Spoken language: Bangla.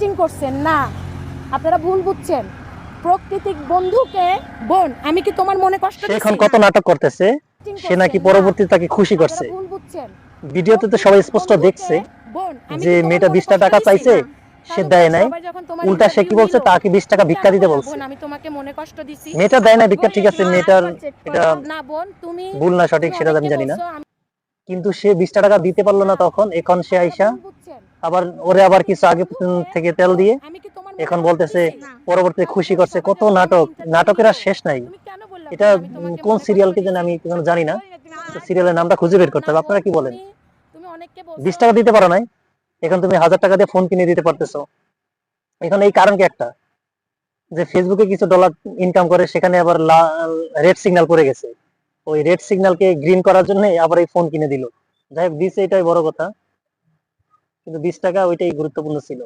অ্যাক্টিং করছেন না। আপনারা ভুল বুঝছেন। প্রকৃতিক বন্ধুকে বোন আমি কি তোমার মনে কষ্ট এখন কত নাটক করতেছে সে নাকি পরবর্তীতে তাকে খুশি করছে। ভুল বুঝছেন। ভিডিওতে তো সবাই স্পষ্ট দেখছে যে মেয়েটা 20 টাকা চাইছে, সে দেয় নাই। উল্টা সে কি বলছে তাকে বিশ টাকা ভিক্ষা দিতে বলছে বোন, আমি তোমাকে মনে কষ্ট দিছি মেয়েটা দেয় না ভিক্ষা ঠিক আছে মেয়েটার। এটা না বোন তুমি ভুল না সঠিক সেটা আমি জানি না। কিন্তু সে বিশ টাকা দিতে পারল না তখন এখন সে আইসা। আবার ওরে আবার কিছু আগে থেকে তেল দিয়ে এখন বলতেছে? পরবর্তীতে খুশি করছে। কত নাটক? নাটকের আর শেষ নাই। এটা কোন সিরিয়াল কি জানি আমি জানি না। সিরিয়ালের নামটা খুঁজে বের করতে হবে। আপনারা কি বলেন? বিশ টাকা দিতে পারো নাই। এখন তুমি হাজার টাকা দিয়ে ফোন কিনে দিতে পারতেছো। এখন এই কারণ কি একটা? যে ফেসবুকে কিছু ডলার ইনকাম করে সেখানে আবার রেড সিগন্যাল পড়ে গেছে। ওই রেড সিগন্যালকে গ্রিন করার জন্য আবার এই ফোন কিনে দিল। যাই হোক দিছে এটাই বড় কথা। কিন্তু বিশ টাকা ওইটাই গুরুত্বপূর্ণ ছিল।